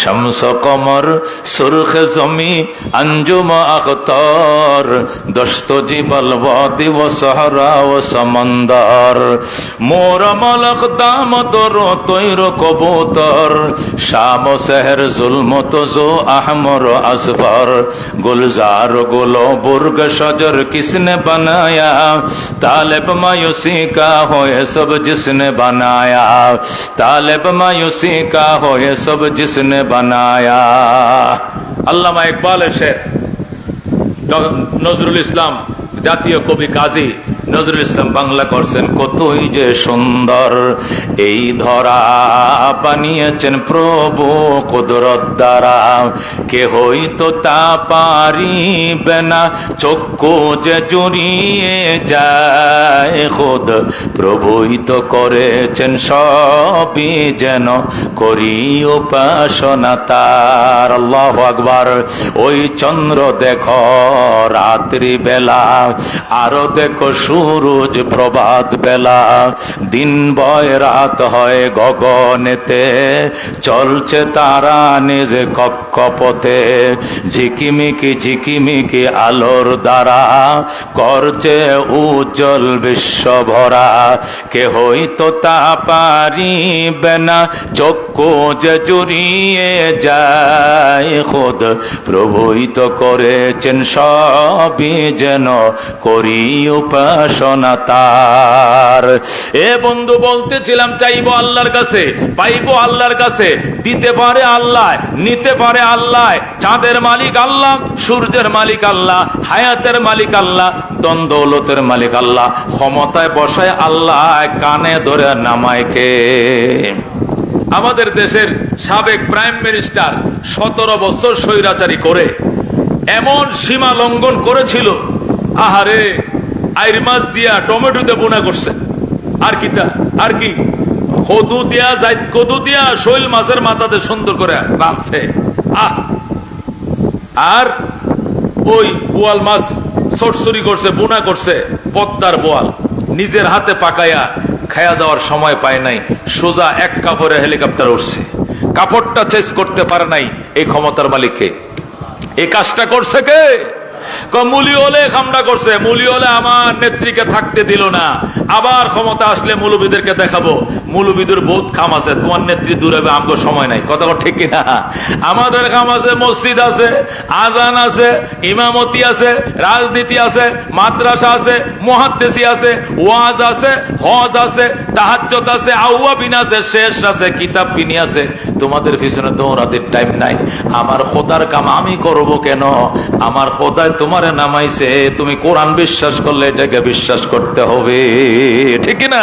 শমস কমর সুরখ জমি অঞ্জুম আখ তর দস্ত জীবল দিব সহরা ও সমন্দর। মোর মলক দাম তোর তৈর কবুতর। শাম শহর জুলম তো আহমর আসবর গুলজারগুলো বুর্গ সজর কিসনে বনায়া? তালেব মায়ুসি কা হয় সব জিসনে বনায়া। তালেব মায়ুসি কা হয় সব জিসনে বানায়া। আল্লামা ইকবাল শেখ। নজরুল ইসলাম জাতীয় কবি কাজী নজরুল ইসলাম বাংলা করছেন কতই যে সুন্দর। এই ধরা বানিয়েছেন প্রভু কুদরত দ্বারা। কে হইতো তা পারিবে না, চক্ষু যে জড়িয়ে যায় খোদ। প্রভুই তো করেছেন সবই যেন করি উপাসনা তার। আল্লাহ আকবার। ওই চন্দ্র দেখো রাত্রি বেলা আরও দেখো সূরজ প্রভাত বেলা। দিন বয় রাত হয় গগনেতে। চলছে তারা নিজে কক্ষপথে। ঝিকিমিকি ঝিকিমিকি আলোর দ্বারা করছে উজ্জ্বল বিশ্ব ভরা কে হইতো তা পারিবে না, চক্ষু যে জড়িয়ে যায়। খোদ প্রভুই তো করেছেন সবই যেন করি উপাসনা তার। এ বন্ধু, বলতেছিলাম চাইব আল্লাহর কাছে, পাইবো আল্লাহর কাছে, দিতে পারে আল্লাহ, নিতে পারে আল্লাহ, চাঁদের মালিক আল্লাহ, সূর্যের মালিক আল্লাহ, হায়াতের মালিক আল্লাহ দ্বন্দ্বলতের মালিক আল্লাহ, ক্ষমতায় বসায় আল্লাহ, কানে ধরে নামায় কে? আমাদের দেশের সাবেক প্রাইম মিনিস্টার সতেরো বছর স্বৈরাচারী করে, এমন সীমা লঙ্ঘন করেছিল, আহারে আইর মাছ দিয়া টমেটোতে বোনা করছে। আর কি তা? আর কি? কদু দিয়া যাই কদু দিয়া শৈল মাছের মাথাতে সুন্দর করে রাঁধছে আহ! আর ওই বোয়াল মাছ সরসরি করছে, বুনা করছে, পদ্মার বোয়াল। নিজের হাতে পাকায়া খায়া যাওয়ার সময় পায় নাই। সোজা এক কাপড়ে হেলিকপ্টার উঠছে। কাপড়টা চেস করতে পারে নাই এই ক্ষমতার মালিককে। এই কাজটা করছে ক- মুলি হলে খামড়া করছে আমার নেত্রীকে থাকতে দিল না। আবার ক্ষমতা আসলে মুলবিদেরকে দেখাবো। মুলবিদের বহুত খাম আছে, তোমার নেত্রী আমগো সময় নাই। কথা ঠিক আমাদের খাম আছে, মসজিদ আছে, আজান আছে, ইমামতি আছে, রাজনীতি আছে, মাদ্রাসা আছে মহাদ্দেশি আছে, ওয়াজ আছে, হজ আছে আছে, আউয়াবিন আছে, শেষ আছে, কিতাব পিনি আছে। তোমাদের পিছনে দৌড়াতে টাইম নাই। আমার খোদার কাম আমি করব কেন? আমার খোদায় তোমারে নামাইছে, তুমি কোরআন বিশ্বাস করলে এটাকে বিশ্বাস করতে হবে। ঠিক না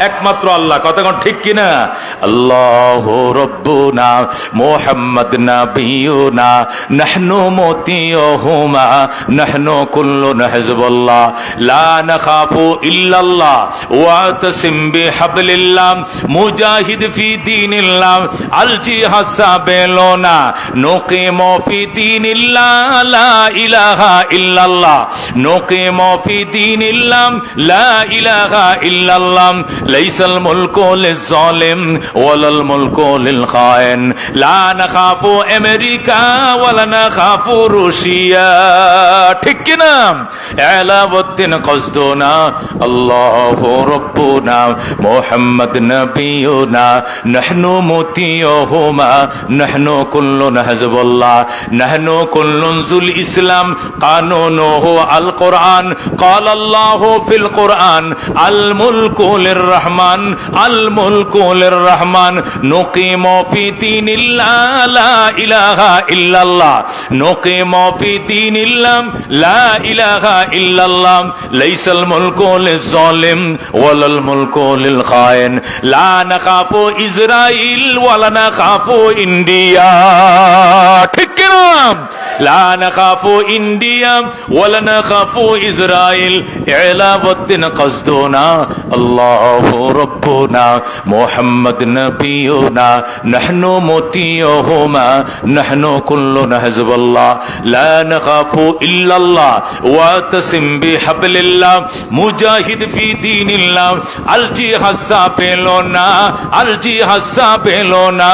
একমাত্র আল্লাহ। কতক্ষণ ঠিক কিনা? আল্লাহ রব্বুনা, মোহাম্মদ নাবিয়ুনা, নাহনু মতিয়হুমা, নাহনু কুল্লু হিজবুল্লাহ লা নাখাফু ইল্লাল্লাহ, ওয়া তাসিম বিহাবলিল্লাহ, মুজাহিদ ফি দীনিল্লাহ আল জিহাদ সাবেলুনা, নুকিমু ফি দীনিল্লাহ, লা ইলাহা ইল্লাল্লাহ, নুকিমু ফি দীনিল্লাহ, লা ইলাহা ইল্লাল্লাহ ليس الملك للظالم ولا الملك للخائن لا نخاف امريكا ولا نخاف روسيا ঠিক কিনা এলাবদ্দিন কসদোনা আল্লাহ রব্বুনা মোহাম্মদ নবিয়ুনা নাহনু মতিয়হুমা নাহনু কুল্লুন হিজবুল্লাহ নাহনু কুল্লুন জুল ইসলাম কানুনুহু আল কোরআন قال الله في القرآن الملك للرحمن রহমান, আল মুলকুল রহমান নোকে মফি তিন লা ইলাহা ইল্লাল্লাহ। মফি তিন তিনিল্লাম লা ইলাহা ইল্লাল্লাহ। লাইসাল মুলকু লিজালিম ওয়ালাল মুলকু লিল খায়েন। লা নাখাফু ইসরাইল ওয়ালা নাখাফু ইন্ডিয়া। ঠিক কি না লা নাখাফু ইন্ডিয়া ওয়ালা নাখাফু ইসরাইল ইলাবুদ্দিন কসদুনা আল্লাহু রাব্বুনা মুহাম্মদ নবিয়ুনা নাহনু মুতিয়ুহুমা নাহনু কুল্লুনা হিজবুল্লাহ লা নাখাফু ইল্লাল্লাহ ওয়া তাসিম বিহাবলিল্লাহ মুজাহিদ ফি দীনিল্লাহ আল জিহাদ সা পেল না আল জিহাদ সা পেল না